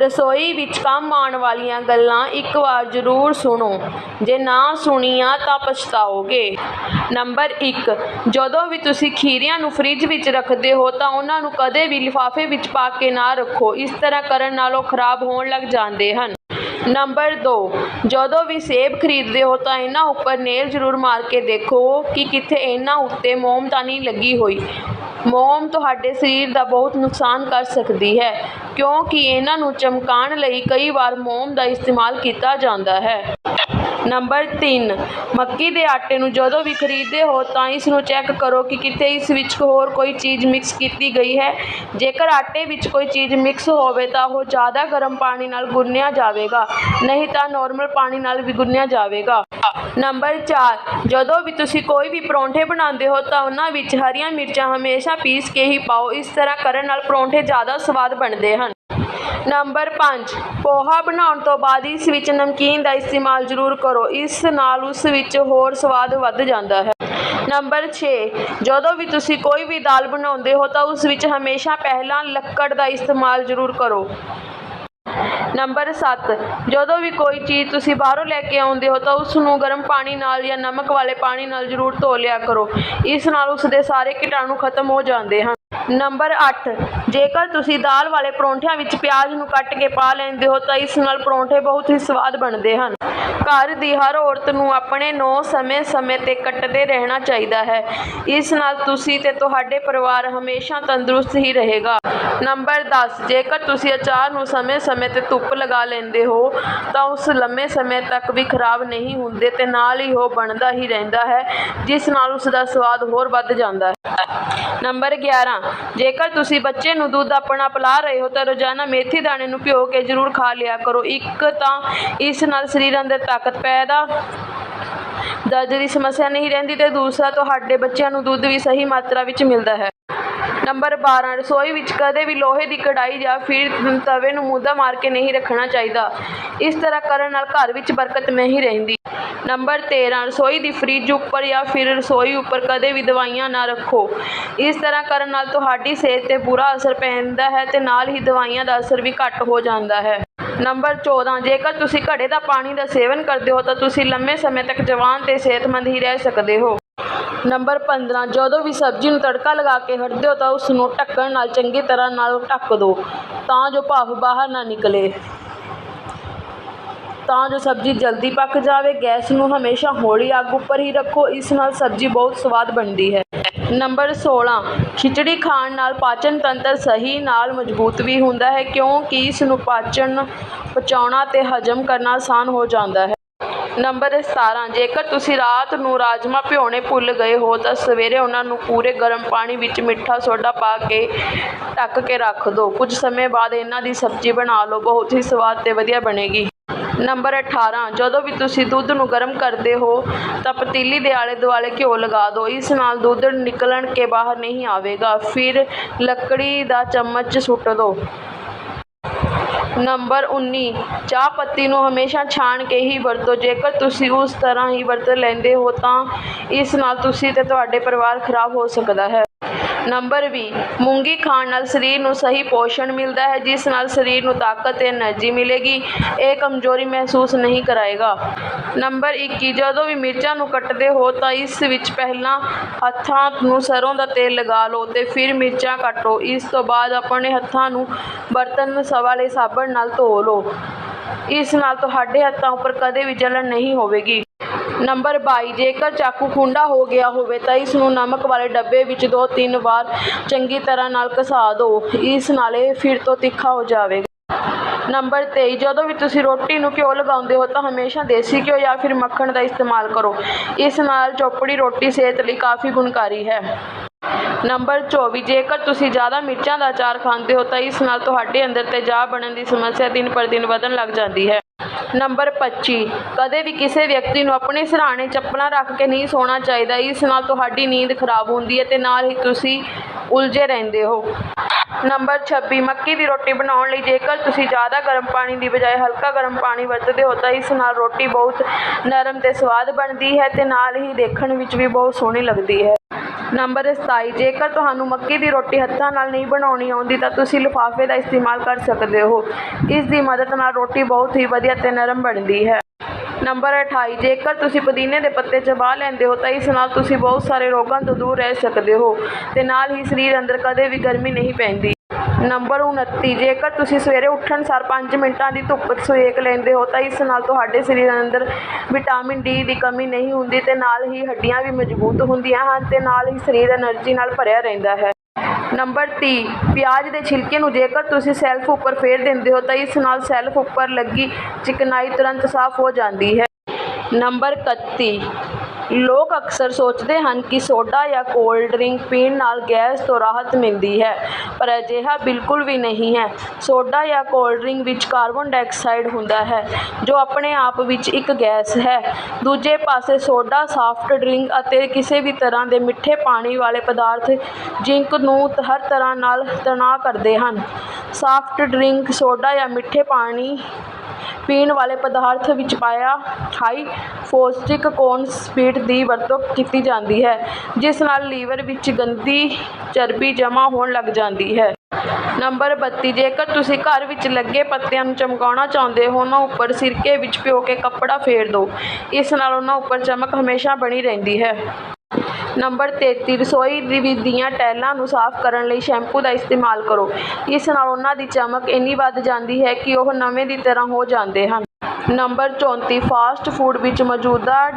ਰਸੋਈ ਵਿੱਚ ਕੰਮ ਆਉਣ ਵਾਲੀਆਂ ਗੱਲਾਂ ਇੱਕ ਵਾਰ ਜ਼ਰੂਰ ਸੁਣੋ। ਜੇ ਨਾ ਸੁਣੀਆਂ ਤਾਂ ਪਛਤਾਓਗੇ। ਨੰਬਰ 1 ਜਦੋਂ ਵੀ ਤੁਸੀਂ ਖੀਰਿਆਂ ਨੂੰ ਫ੍ਰਿਜ ਵਿੱਚ ਰੱਖਦੇ ਹੋ ਤਾਂ ਉਹਨਾਂ ਨੂੰ ਕਦੇ ਵੀ ਲਿਫਾਫੇ ਵਿੱਚ ਪਾ ਕੇ ਨਾ ਰੱਖੋ। ਇਸ ਤਰ੍ਹਾਂ ਕਰਨ ਨਾਲ ਉਹ ਖਰਾਬ ਹੋਣ ਲੱਗ ਜਾਂਦੇ ਹਨ। ਨੰਬਰ 2 ਜਦੋਂ ਵੀ ਸੇਬ ਖਰੀਦਦੇ ਹੋ ਤਾਂ ਇਹਨਾਂ ਉੱਪਰ ਨੇਲ ਜ਼ਰੂਰ ਮਾਰ ਕੇ ਦੇਖੋ ਕਿ ਕਿੱਥੇ ਇਹਨਾਂ ਉੱਤੇ ਮੋਮ ਤਾਂ ਨਹੀਂ ਲੱਗੀ ਹੋਈ। ਮੋਮ ਤੁਹਾਡੇ ਸਰੀਰ ਦਾ ਬਹੁਤ ਨੁਕਸਾਨ ਕਰ ਸਕਦੀ ਹੈ, ਕਿਉਂਕਿ ਇਹਨਾਂ ਨੂੰ ਚਮਕਾਉਣ ਲਈ ਕਈ ਵਾਰ ਮੋਮ ਦਾ ਇਸਤੇਮਾਲ ਕੀਤਾ ਜਾਂਦਾ ਹੈ। ਨੰਬਰ 3 ਮੱਕੀ ਦੇ ਆਟੇ ਨੂੰ ਜਦੋਂ ਵੀ ਖਰੀਦਦੇ ਹੋ ਤਾਂ ਇਸ ਨੂੰ ਚੈੱਕ ਕਰੋ ਕਿ ਕਿਤੇ ਇਸ ਵਿੱਚ ਹੋਰ ਕੋਈ ਚੀਜ਼ ਮਿਕਸ ਕੀਤੀ ਗਈ ਹੈ। ਜੇਕਰ ਆਟੇ ਵਿੱਚ ਕੋਈ ਚੀਜ਼ ਮਿਕਸ ਹੋਵੇ ਤਾਂ ਉਹ ਜ਼ਿਆਦਾ ਗਰਮ ਪਾਣੀ ਨਾਲ ਗੁੰਨਿਆ ਜਾਵੇਗਾ, ਨਹੀਂ ਤਾਂ ਨਾਰਮਲ ਪਾਣੀ ਨਾਲ ਵੀ ਗੁੰਨਿਆ ਜਾਵੇਗਾ। ਨੰਬਰ 4 ਜਦੋਂ ਵੀ ਤੁਸੀਂ ਕੋਈ ਵੀ ਪਰੌਂਠੇ ਬਣਾਉਂਦੇ ਹੋ ਤਾਂ ਉਹਨਾਂ ਵਿੱਚ ਹਰੀਆਂ ਮਿਰਚਾਂ ਹਮੇਸ਼ਾ ਪੀਸ ਕੇ ਹੀ ਪਾਓ। ਇਸ ਤਰ੍ਹਾਂ ਕਰਨ ਨਾਲ ਪਰੌਂਠੇ ਜ਼ਿਆਦਾ ਸਵਾਦ ਬਣਦੇ ਹਨ। ਨੰਬਰ 5 ਪੋਹਾ ਬਣਾਉਣ ਤੋਂ ਬਾਅਦ ਇਸ ਵਿੱਚ ਨਮਕੀਨ ਦਾ ਇਸਤੇਮਾਲ ਜ਼ਰੂਰ ਕਰੋ। ਇਸ ਨਾਲ ਉਸ ਵਿੱਚ ਹੋਰ ਸਵਾਦ ਵੱਧ ਜਾਂਦਾ ਹੈ। ਨੰਬਰ 6 ਜਦੋਂ ਵੀ ਤੁਸੀਂ ਕੋਈ ਵੀ ਦਾਲ ਬਣਾਉਂਦੇ ਹੋ ਤਾਂ ਉਸ ਵਿੱਚ ਹਮੇਸ਼ਾ ਪਹਿਲਾਂ ਲੱਕੜ ਦਾ ਇਸਤੇਮਾਲ ਜ਼ਰੂਰ ਕਰੋ। ਨੰਬਰ 7 ਜਦੋਂ ਵੀ ਕੋਈ ਚੀਜ਼ ਤੁਸੀਂ ਬਾਹਰੋਂ ਲੈ ਕੇ ਆਉਂਦੇ ਹੋ ਤਾਂ ਉਸ ਨੂੰ ਗਰਮ ਪਾਣੀ ਨਾਲ ਜਾਂ ਨਮਕ ਵਾਲੇ ਪਾਣੀ ਨਾਲ ਜ਼ਰੂਰ ਧੋ ਲਿਆ ਕਰੋ। ਇਸ ਨਾਲ ਉਸ ਦੇ ਸਾਰੇ ਕੀਟਾਣੂ ਖਤਮ ਹੋ ਜਾਂਦੇ ਹਨ। ਨੰਬਰ 8 ਜੇਕਰ ਤੁਸੀਂ ਦਾਲ ਵਾਲੇ ਪਰੌਂਠਿਆਂ ਵਿੱਚ ਪਿਆਜ਼ ਨੂੰ ਕੱਟ ਕੇ ਪਾ ਲੈਂਦੇ ਹੋ ਤਾਂ ਇਸ ਨਾਲ ਪਰੌਂਠੇ ਬਹੁਤ ਹੀ ਸਵਾਦ ਬਣਦੇ ਹਨ। ਘਰ ਦੀ ਹਰ ਔਰਤ ਨੂੰ ਆਪਣੇ ਨੌ ਸਮੇਂ-ਸਮੇਂ ਤੇ ਕੱਟਦੇ ਰਹਿਣਾ ਚਾਹੀਦਾ ਹੈ। ਇਸ ਨਾਲ ਤੁਸੀਂ ਤੇ ਤੁਹਾਡੇ ਪਰਿਵਾਰ ਹਮੇਸ਼ਾ ਤੰਦਰੁਸਤ ਹੀ ਰਹੇਗਾ। ਨੰਬਰ 10 ਜੇਕਰ ਤੁਸੀਂ ਅਚਾਰ ਨੂੰ ਸਮੇਂ-ਸਮੇਂ ਤੇ ਧੁੱਪ ਲਗਾ ਲੈਂਦੇ ਹੋ, ਤਾਂ ਉਸ ਲੰਮੇ ਸਮੇਂ ਤੱਕ ਵੀ ਖਰਾਬ ਨਹੀਂ ਹੁੰਦੇ ਤੇ ਨਾਲ ਹੀ ਉਹ ਬਣਦਾ ਹੀ ਰਹਿੰਦਾ ਹੈ, ਜਿਸ ਨਾਲ ਉਸ ਦਾ ਸਵਾਦ ਹੋਰ ਵੱਧ ਜਾਂਦਾ ਹੈ। ਨੰਬਰ 11 ਜੇਕਰ ਤੁਸੀਂ ਬੱਚੇ ਨੂੰ ਦੁੱਧ ਆਪਣਾ ਪਿਲਾ ਰਹੇ ਹੋ, ਤਾਂ ਰੋਜ਼ਾਨਾ ਮੇਥੀ ਦਾਣੇ ਨੂੰ ਭਿਓ ਕੇ ਜ਼ਰੂਰ ਖਾ ਲਿਆ ਕਰੋ। ਇੱਕ ਤਾਂ ਇਸ ਨਾਲ ਸਰੀਰ ਅੰਦਰ ਤਾਕਤ ਪੈਦਾ। ਦਰਦ ਦੀ ਸਮੱਸਿਆ ਨਹੀਂ ਰਹਿੰਦੀ ਤੇ ਦੂਸਰਾ ਤੁਹਾਡੇ ਬੱਚਿਆਂ ਨੂੰ ਦੁੱਧ ਵੀ ਸਹੀ ਮਾਤਰਾ ਵਿੱਚ ਮਿਲਦਾ ਹੈ। ਨੰਬਰ 12 ਰਸੋਈ ਵਿੱਚ ਕਦੇ ਵੀ ਲੋਹੇ ਦੀ ਕੜਾਈ ਜਾਂ ਫਿਰ ਤਵੇ ਨੂੰ ਮੁੱਦਾ ਮਾਰ ਕੇ ਨਹੀਂ ਰੱਖਣਾ ਚਾਹੀਦਾ। ਇਸ ਤਰ੍ਹਾਂ ਕਰਨ ਨਾਲ ਘਰ ਵਿੱਚ ਬਰਕਤ ਨਹੀਂ ਰਹਿੰਦੀ। ਨੰਬਰ 13 ਰਸੋਈ ਦੀ ਫਰਿੱਜ ਉੱਪਰ ਜਾਂ ਫਿਰ ਰਸੋਈ ਉੱਪਰ ਕਦੇ ਵੀ ਦਵਾਈਆਂ ਨਾ ਰੱਖੋ। ਇਸ ਤਰ੍ਹਾਂ ਕਰਨ ਨਾਲ ਤੁਹਾਡੀ ਸਿਹਤ ਤੇ ਬੁਰਾ ਅਸਰ ਪੈਂਦਾ ਹੈ ਤੇ ਨਾਲ ਹੀ ਦਵਾਈਆਂ ਦਾ ਅਸਰ ਵੀ ਘੱਟ ਹੋ ਜਾਂਦਾ ਹੈ। ਨੰਬਰ 14 ਜੇਕਰ ਤੁਸੀਂ ਘੜੇ ਦਾ ਪਾਣੀ ਦਾ ਸੇਵਨ ਕਰਦੇ ਹੋ ਤਾਂ ਤੁਸੀਂ ਲੰਮੇ ਸਮੇਂ ਤੱਕ ਜਵਾਨ ਤੇ ਸਿਹਤਮੰਦ ਹੀ ਰਹਿ ਸਕਦੇ ਹੋ। ਨੰਬਰ 15 ਜਦੋਂ ਵੀ ਸਬਜ਼ੀ ਨੂੰ ਤੜਕਾ ਲਗਾ ਕੇ ਹਟਦੇ ਹੋ ਤਾਂ ਉਸ ਨੂੰ ਢੱਕਣ ਨਾਲ ਚੰਗੀ ਤਰ੍ਹਾਂ ਨਾਲ ਢੱਕ ਦਿਓ ਤਾਂ ਜੋ ਭਾਫ਼ ਬਾਹਰ ਨਾ ਨਿਕਲੇ। ਤਾਂ ਜੋ ਸਬਜ਼ੀ ਜਲਦੀ ਪੱਕ ਜਾਵੇ, ਗੈਸ ਨੂੰ ਹਮੇਸ਼ਾ ਹੌਲੀ ਅੱਗ ਉੱਪਰ ਹੀ ਰੱਖੋ, ਇਸ ਨਾਲ ਸਬਜ਼ੀ ਬਹੁਤ ਸਵਾਦ ਬਣਦੀ ਹੈ। ਨੰਬਰ 16 ਖਿਚੜੀ ਖਾਣ ਨਾਲ ਪਾਚਨ ਤੰਤਰ ਸਹੀ ਨਾਲ ਮਜ਼ਬੂਤ ਵੀ ਹੁੰਦਾ ਹੈ, ਕਿਉਂਕਿ ਇਸ ਨੂੰ ਪਾਚਨ ਪਚਾਉਣਾ ਤੇ ਹਜਮ ਕਰਨਾ ਆਸਾਨ ਹੋ ਜਾਂਦਾ ਹੈ। ਨੰਬਰ 17 ਜੇਕਰ ਤੁਸੀਂ ਰਾਤ ਨੂੰ ਰਾਜਮਾ ਭਿਓਣੇ ਭੁੱਲ ਗਏ ਹੋ, ਤਾਂ ਸਵੇਰੇ ਉਹਨਾਂ ਨੂੰ ਪੂਰੇ ਗਰਮ ਪਾਣੀ ਵਿੱਚ ਮਿੱਠਾ ਸੋਡਾ ਪਾ ਕੇ ਢੱਕ ਕੇ ਰੱਖ ਦਿਓ। ਕੁਝ ਸਮੇਂ ਬਾਅਦ ਇਹਨਾਂ ਦੀ ਸਬਜ਼ੀ ਬਣਾ ਲਓ, ਬਹੁਤ ਹੀ ਸਵਾਦ ਤੇ ਵਧੀਆ ਬਣੇਗੀ। ਨੰਬਰ 18 ਜਦੋਂ ਵੀ ਤੁਸੀਂ ਦੁੱਧ ਨੂੰ ਗਰਮ ਕਰਦੇ ਹੋ, ਤਾਂ ਪਤੀਲੀ ਦੇ ਆਲੇ ਦੁਆਲੇ ਘਿਓ ਲਗਾ ਦਿਓ। ਇਸ ਨਾਲ ਦੁੱਧ ਨਿਕਲਣ ਕੇ ਬਾਹਰ ਨਹੀਂ ਆਵੇਗਾ। ਫਿਰ ਲੱਕੜੀ ਦਾ ਚਮਚ ਸੁੱਟ ਦਿਓ। ਨੰਬਰ 19 ਚਾਹ ਪੱਤੀ ਨੂੰ ਹਮੇਸ਼ਾ ਛਾਣ ਕੇ ਹੀ ਵਰਤੋ। ਜੇਕਰ ਤੁਸੀਂ ਉਸ ਤਰ੍ਹਾਂ ਹੀ ਵਰਤ ਲੈਂਦੇ ਹੋ, ਤਾਂ ਇਸ ਨਾਲ ਤੁਸੀਂ ਤੇ ਤੁਹਾਡੇ ਪਰਿਵਾਰ ਖਰਾਬ ਹੋ ਸਕਦਾ ਹੈ। ਨੰਬਰ 20 ਮੂੰਗੀ ਖਾਣ ਨਾਲ ਸਰੀਰ ਨੂੰ ਸਹੀ ਪੋਸ਼ਣ ਮਿਲਦਾ ਹੈ, ਜਿਸ ਨਾਲ ਸਰੀਰ ਨੂੰ ਤਾਕਤ ਤੇ એનર્ਜੀ ਮਿਲੇਗੀ, ਇਹ ਕਮਜ਼ੋਰੀ ਮਹਿਸੂਸ ਨਹੀਂ ਕਰਾਏਗਾ। ਨੰਬਰ 21 ਜਦੋਂ ਵੀ ਮਿਰਚਾਂ ਨੂੰ ਕੱਟਦੇ ਹੋ ਤਾਂ ਇਸ ਵਿੱਚ ਪਹਿਲਾਂ ਹੱਥਾਂ ਨੂੰ ਸਰੋਂ ਦਾ ਤੇਲ ਲਗਾ ਲਓ ਤੇ ਫਿਰ ਮਿਰਚਾਂ ਕੱਟੋ। ਇਸ ਤੋਂ ਬਾਅਦ ਆਪਣੇ ਹੱਥਾਂ ਨੂੰ ਬਰਤਨ ਵਿੱਚ ਸਵਾ ਲਈ ਸਾਬਣ ਨਾਲ ਧੋ ਲਓ। ਇਸ ਨਾਲ ਤੁਹਾਡੇ ਹੱਥਾਂ ਉੱਪਰ ਕਦੇ ਵੀ ਜਲਣ ਨਹੀਂ ਹੋਵੇਗੀ। ਨੰਬਰ 22 ਜੇਕਰ ਚਾਕੂ ਖੁੰਡਾ ਹੋ ਗਿਆ ਹੋਵੇ ਤਾਂ ਇਸ ਨੂੰ ਨਮਕ ਵਾਲੇ ਡੱਬੇ ਵਿੱਚ ਦੋ ਤਿੰਨ ਵਾਰ ਚੰਗੀ ਤਰ੍ਹਾਂ ਨਾਲ ਘਸਾ ਦਿਓ। ਇਸ ਨਾਲ ਇਹ ਫਿਰ ਤੋਂ ਤਿੱਖਾ ਹੋ ਜਾਵੇਗਾ। ਨੰਬਰ 23 ਜਦੋਂ ਵੀ ਤੁਸੀਂ ਰੋਟੀ ਨੂੰ ਘਿਓ ਲਗਾਉਂਦੇ ਹੋ ਤਾਂ ਹਮੇਸ਼ਾ ਦੇਸੀ ਘਿਓ ਜਾਂ ਫਿਰ ਮੱਖਣ ਦਾ ਇਸਤੇਮਾਲ ਕਰੋ। ਇਸ ਨਾਲ ਚੌਪੜੀ ਰੋਟੀ ਸਿਹਤ ਲਈ ਕਾਫੀ ਗੁਣਕਾਰੀ ਹੈ। ਨੰਬਰ 24 ਜੇਕਰ ਤੁਸੀਂ ਜ਼ਿਆਦਾ ਮਿਰਚਾਂ ਦਾ ਅਚਾਰ ਖਾਂਦੇ ਹੋ ਤਾਂ ਇਸ ਨਾਲ ਤੁਹਾਡੇ ਅੰਦਰ ਤੇਜ਼ਾਬ ਬਣਨ ਦੀ ਸਮੱਸਿਆ ਦਿਨ ਪਰ ਦਿਨ ਵਧਣ ਲੱਗ ਜਾਂਦੀ ਹੈ। ਨੰਬਰ 25 ਕਦੇ ਵੀ ਕਿਸੇ ਵਿਅਕਤੀ ਨੂੰ ਆਪਣੇ ਸਿਰਹਾਣੇ ਚੱਪਲਾਂ ਰੱਖ ਕੇ ਨਹੀਂ ਸੌਣਾ ਚਾਹੀਦਾ, ਇਸ ਨਾਲ ਤੁਹਾਡੀ ਨੀਂਦ ਖਰਾਬ ਹੁੰਦੀ ਹੈ ਤੇ ਨਾਲ ਹੀ ਤੁਸੀਂ ਉਲਝੇ ਰਹਿੰਦੇ ਹੋ। ਨੰਬਰ 26 ਮੱਕੀ ਦੀ ਰੋਟੀ ਬਣਾਉਣ ਲਈ ਜੇਕਰ ਤੁਸੀਂ ਜ਼ਿਆਦਾ ਗਰਮ ਪਾਣੀ ਦੀ ਬਜਾਏ ਹਲਕਾ ਗਰਮ ਪਾਣੀ ਵਰਤਦੇ ਹੋ, ਤਾਂ ਇਸ ਨਾਲ ਰੋਟੀ ਬਹੁਤ ਨਰਮ ਤੇ ਸਵਾਦ ਬਣਦੀ ਹੈ ਤੇ ਨਾਲ ਹੀ ਦੇਖਣ ਵਿੱਚ ਵੀ ਬਹੁਤ ਸੋਹਣੀ ਲੱਗਦੀ ਹੈ। ਨੰਬਰ 27 ਜੇਕਰ ਤੁਹਾਨੂੰ ਮੱਕੀ ਦੀ ਰੋਟੀ ਹੱਥਾਂ ਨਾਲ ਨਹੀਂ ਬਣਾਉਣੀ ਆਉਂਦੀ, ਤਾਂ ਤੁਸੀਂ ਲਿਫਾਫੇ ਦਾ ਇਸਤੇਮਾਲ ਕਰ ਸਕਦੇ ਹੋ। ਇਸ ਦੀ ਮਦਦ ਨਾਲ ਰੋਟੀ ਬਹੁਤ ਹੀ ਵਧੀਆ ਤੇ ਨਰਮ ਬਣਦੀ ਹੈ। ਨੰਬਰ 28 ਜੇਕਰ ਤੁਸੀਂ ਪੁਦੀਨੇ ਦੇ ਪੱਤੇ ਚਬਾ ਲੈਂਦੇ ਹੋ, ਤਾਂ ਇਸ ਨਾਲ ਤੁਸੀਂ ਬਹੁਤ ਸਾਰੇ ਰੋਗਾਂ ਤੋਂ ਦੂਰ ਰਹਿ ਸਕਦੇ ਹੋ ਤੇ ਨਾਲ ਹੀ ਸਰੀਰ ਅੰਦਰ ਕਦੇ ਵੀ ਗਰਮੀ ਨਹੀਂ ਪੈਂਦੀ। ਨੰਬਰ 29 ਜੇਕਰ ਤੁਸੀਂ ਸਵੇਰੇ ਉੱਠਣ ਸਾਰ 5 ਮਿੰਟਾਂ ਦੀ ਧੁੱਪ ਸੇਕ ਲੈਂਦੇ ਹੋ, ਤਾਂ ਇਸ ਨਾਲ ਤੁਹਾਡੇ ਸਰੀਰ ਅੰਦਰ ਵਿਟਾਮਿਨ ਡੀ ਦੀ ਕਮੀ ਨਹੀਂ ਹੁੰਦੀ ਤੇ ਨਾਲ ਹੀ ਹੱਡੀਆਂ ਵੀ ਮਜ਼ਬੂਤ ਹੁੰਦੀਆਂ ਹਨ ਤੇ ਨਾਲ ਹੀ ਸਰੀਰ એનર્ਜੀ ਨਾਲ ਭਰਿਆ ਰਹਿੰਦਾ ਹੈ। ਨੰਬਰ 30 ਪਿਆਜ਼ ਦੇ ਛਿਲਕੇ ਨੂੰ ਜੇਕਰ ਤੁਸੀਂ ਸੈਲਫ ਉੱਪਰ ਫੇਰ ਦਿੰਦੇ ਹੋ, ਤਾਂ ਇਸ ਨਾਲ ਸੈਲਫ ਉੱਪਰ ਲੱਗੀ ਚਿਕਨਾਈ ਤੁਰੰਤ ਸਾਫ਼ ਹੋ ਜਾਂਦੀ ਹੈ। ਨੰਬਰ 31 ਲੋਕ ਅਕਸਰ ਸੋਚਦੇ ਹਨ ਕਿ ਸੋਡਾ ਜਾਂ ਕੋਲਡ ਡਰਿੰਕ ਪੀਣ ਨਾਲ ਗੈਸ ਤੋਂ ਰਾਹਤ ਮਿਲਦੀ ਹੈ, ਪਰ ਅਜਿਹਾ ਬਿਲਕੁਲ ਵੀ ਨਹੀਂ ਹੈ। ਸੋਡਾ ਜਾਂ ਕੋਲਡ ਡਰਿੰਕ ਵਿੱਚ ਕਾਰਬਨ ਡਾਈਆਕਸਾਈਡ ਹੁੰਦਾ ਹੈ, ਜੋ ਆਪਣੇ ਆਪ ਵਿੱਚ ਇੱਕ ਗੈਸ ਹੈ। ਦੂਜੇ ਪਾਸੇ ਸੋਡਾ ਸਾਫਟ ਡਰਿੰਕ ਅਤੇ ਕਿਸੇ ਵੀ ਤਰ੍ਹਾਂ ਦੇ ਮਿੱਠੇ ਪਾਣੀ ਵਾਲੇ ਪਦਾਰਥ, ਜਿੰਕ ਨੂੰ ਹਰ ਤਰ੍ਹਾਂ ਨਾਲ ਤਣਾਅ ਕਰਦੇ ਹਨ। ਸਾਫਟ ਡਰਿੰਕ ਸੋਡਾ ਜਾਂ ਮਿੱਠੇ ਪਾਣੀ ਪੀਣ ਵਾਲੇ ਪਦਾਰਥ ਵਿੱਚ ਪਾਇਆ, ਹਾਈ ਫੋਸਟਿਕ ਕੌਰਨ ਸਪੀਡ ਦੀ ਵਰਤੋਂ ਕੀਤੀ ਜਾਂਦੀ ਹੈ, ਜਿਸ ਨਾਲ ਲੀਵਰ ਵਿੱਚ ਗੰਦੀ ਚਰਬੀ ਜਮ੍ਹਾਂ ਹੋਣ ਲੱਗ ਜਾਂਦੀ ਹੈ। ਨੰਬਰ 32 ਜੇਕਰ ਤੁਸੀਂ ਘਰ ਵਿੱਚ ਲੱਗੇ ਪੱਤਿਆਂ ਨੂੰ ਚਮਕਾਉਣਾ ਚਾਹੁੰਦੇ ਹੋ, ਉਹਨਾਂ ਉੱਪਰ ਸਿਰਕੇ ਵਿੱਚ ਭਿਓ ਕੇ ਕੱਪੜਾ ਫੇਰ ਦਿਓ। ਇਸ ਨਾਲ ਉਹਨਾਂ ਉੱਪਰ ਚਮਕ ਹਮੇਸ਼ਾ ਬਣੀ ਰਹਿੰਦੀ ਹੈ। ਨੰਬਰ 33 ਰਸੋਈ ਦੀਆਂ ਟੈਲਾਂ ਨੂੰ ਸਾਫ਼ ਕਰਨ ਲਈ ਸ਼ੈਂਪੂ ਦਾ ਇਸਤੇਮਾਲ ਕਰੋ। ਇਸ ਨਾਲ ਉਹਨਾਂ ਦੀ ਚਮਕ ਇੰਨੀ ਵੱਧ ਜਾਂਦੀ ਹੈ ਕਿ ਉਹ ਨਵੇਂ ਦੀ ਤਰ੍ਹਾਂ ਹੋ ਜਾਂਦੇ ਹਨ। ਨੰਬਰ 34 ਫਾਸਟ ਫੂਡ ਵਿੱਚ ਮੌਜੂਦਾ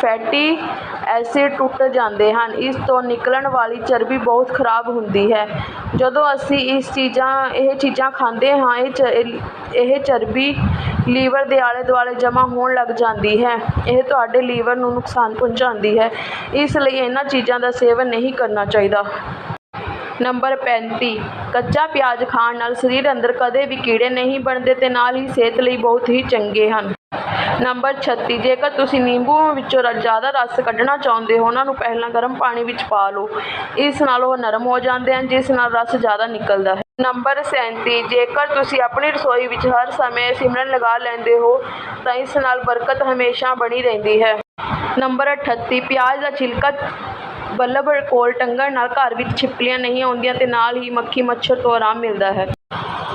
ਫੈਟੀ ਐਸਿਡ ਟੁੱਟ ਜਾਂਦੇ ਹਨ। ਇਸ ਤੋਂ ਨਿਕਲਣ ਵਾਲੀ ਚਰਬੀ ਬਹੁਤ ਖਰਾਬ ਹੁੰਦੀ ਹੈ। ਜਦੋਂ ਅਸੀਂ ਇਸ ਚੀਜ਼ਾਂ, ਇਹ ਚੀਜ਼ਾਂ ਖਾਂਦੇ ਹਾਂ, ਇਹ ਚ, ਇਹ ਚਰਬੀ ਲੀਵਰ ਦੇ ਆਲੇ ਦੁਆਲੇ ਜਮ੍ਹਾਂ ਹੋਣ ਲੱਗ ਜਾਂਦੀ ਹੈ। ਇਹ ਤੁਹਾਡੇ ਲੀਵਰ ਨੂੰ ਨੁਕਸਾਨ ਪਹੁੰਚਾਉਂਦੀ ਹੈ। ਇਸ ਲਈ ਇਹਨਾਂ ਚੀਜ਼ਾਂ ਦਾ ਸੇਵਨ ਨਹੀਂ ਕਰਨਾ ਚਾਹੀਦਾ। ਨੰਬਰ 35 ਕੱਚਾ ਪਿਆਜ਼ ਖਾਣ ਨਾਲ ਸਰੀਰ ਅੰਦਰ ਕਦੇ ਵੀ ਕੀੜੇ ਨਹੀਂ ਬਣਦੇ ਤੇ ਨਾਲ ਹੀ ਸਿਹਤ ਲਈ ਬਹੁਤ ਹੀ ਚੰਗੇ ਹਨ। ਨੰਬਰ 36 ਜੇਕਰ ਤੁਸੀਂ ਨਿੰਬੂ ਵਿੱਚੋਂ ਰ- ਜ਼ਿਆਦਾ ਰਸ ਕੱਢਣਾ ਚਾਹੁੰਦੇ ਹੋ, ਉਹਨਾਂ ਨੂੰ ਪਹਿਲਾਂ ਗਰਮ ਪਾਣੀ ਵਿੱਚ ਪਾ ਲਓ। ਇਸ ਨਾਲ ਉਹ ਨਰਮ ਹੋ ਜਾਂਦੇ ਹਨ, ਜਿਸ ਨਾਲ ਰਸ ਜ਼ਿਆਦਾ ਨਿਕਲਦਾ ਹੈ। ਨੰਬਰ 37 ਜੇਕਰ ਤੁਸੀਂ ਆਪਣੀ ਰਸੋਈ ਵਿੱਚ ਹਰ ਸਮੇਂ ਸਿਮਰਨ ਲਗਾ ਲੈਂਦੇ ਹੋ, ਤਾਂ ਇਸ ਨਾਲ ਬਰਕਤ ਹਮੇਸ਼ਾ ਬਣੀ ਰਹਿੰਦੀ ਹੈ। ਨੰਬਰ 38 ਪਿਆਜ਼ ਦਾ ਛਿਲਕਾ ਬੱਲਬ ਕੋਲ ਟੰਗਣ ਨਾਲ ਘਰ ਵਿੱਚ ਛਿਪਕਲੀਆਂ ਨਹੀਂ ਆਉਂਦੀਆਂ ਤੇ ਨਾਲ ਹੀ ਮੱਖੀ ਮੱਛਰ ਤੋਂ ਆਰਾਮ ਮਿਲਦਾ ਹੈ।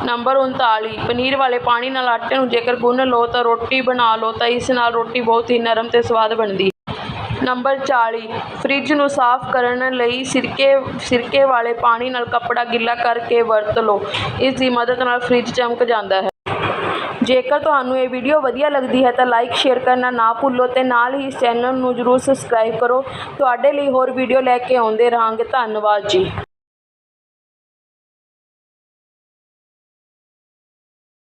ਨੰਬਰ 39 ਪਨੀਰ ਵਾਲੇ ਪਾਣੀ ਨਾਲ ਆਟੇ ਨੂੰ ਜੇਕਰ ਗੁੰਨ ਲਓ ਤਾਂ ਰੋਟੀ ਬਣਾ ਲਓ ਤਾਂ ਇਸ ਨਾਲ ਰੋਟੀ ਬਹੁਤ ਹੀ ਨਰਮ ਤੇ ਸਵਾਦ ਬਣਦੀ ਹੈ। ਨੰਬਰ ਚਾਲੀ, ਫਰਿੱਜ ਨੂੰ ਸਾਫ਼ ਕਰਨ ਲਈ ਸਿਰਕੇ ਸਿਰਕੇ ਵਾਲੇ ਪਾਣੀ ਨਾਲ ਕੱਪੜਾ ਗਿੱਲਾ ਕਰਕੇ ਵਰਤ ਲਓ। ਇਸ ਦੀ ਮਦਦ ਨਾਲ ਫਰਿੱਜ ਚਮਕ ਜਾਂਦਾ ਹੈ। ਜੇਕਰ ਤੁਹਾਨੂੰ ਇਹ ਵੀਡੀਓ ਵਧੀਆ ਲੱਗਦੀ ਹੈ ਤਾਂ ਲਾਈਕ ਸ਼ੇਅਰ ਕਰਨਾ ਨਾ ਭੁੱਲੋ ਤੇ ਨਾਲ ਹੀ ਇਸ ਚੈਨਲ ਨੂੰ ਜਰੂਰ ਸਬਸਕ੍ਰਾਈਬ ਕਰੋ। ਤੁਹਾਡੇ ਲਈ ਹੋਰ ਵੀਡੀਓ ਲੈ ਕੇ ਆਉਂਦੇ ਰਹਾਂਗੇ। ਧੰਨਵਾਦ ਜੀ।